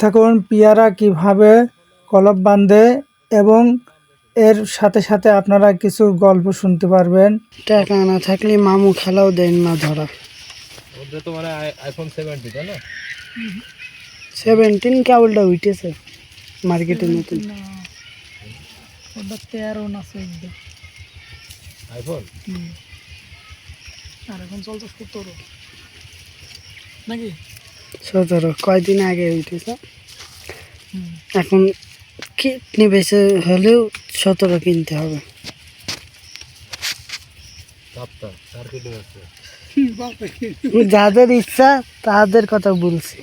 থাকুন পিয়ারা কীভাবে কলপ বাঁধে এবং এর সাথে সাথে আপনারা কিছু গল্প শুনতে পারবেন। টাকা না থাকলে মামু খেলাও দেন না ধরা। ওদের তো মানে আইফোন সেভেন্টি তাই না? সেভেন্টিন কেবলটা উঠেছে মার্কেটে নতুন। তেরো না চোদ্দ। আইফোন আর এখন চলছে সতেরো। নাকি? সতেরো কয়দিন আগে উঠেছে। এখন কিডনি বেশি হলেও সতেরো কিনতে হবে। যাদের ইচ্ছা তাদের কথা বলছি।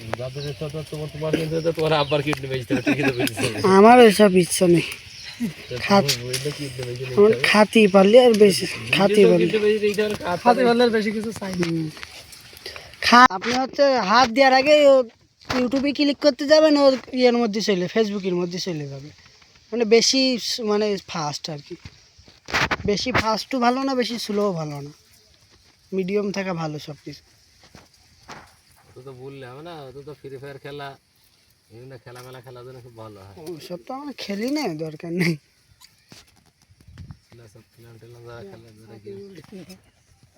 আমার ওইসব ইচ্ছা নেই। খাত- বেচে। খাতি পারলে আর বেশি খাতি পারলে। বেচে হাতে পারলে বেশি কিছু চাই আপনি হচ্ছে হাত দেওয়ার আগে ইউটিউবে ক্লিক করতে যাবেন ওর ইয়ের মধ্যে চলে ফেসবুকের মধ্যে চলে যাবে। মানে বেশি মানে ফাস্ট আর কি। বেশি ফাস্টও ভালো না বেশি স্লোও ভালো না। মিডিয়াম থাকা ভালো সব কিছু তো তো বললে হবে না তো তো ফ্রি ফায়ার খেলা বিভিন্ন খেলা মেলা জন্য খুব ভালো হয়। সব তো আমরা খেলি না দরকার নেই। সব খেলে যারা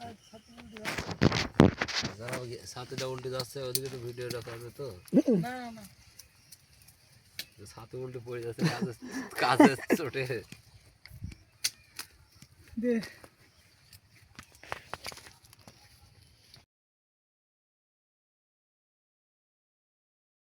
ওই সাথেটা উল্টে যাচ্ছে ওদিকে তো ভিডিওটা করবে তো না না সাথে উল্টে পড়ে যাচ্ছে কাজে কাজে চোটে। দে।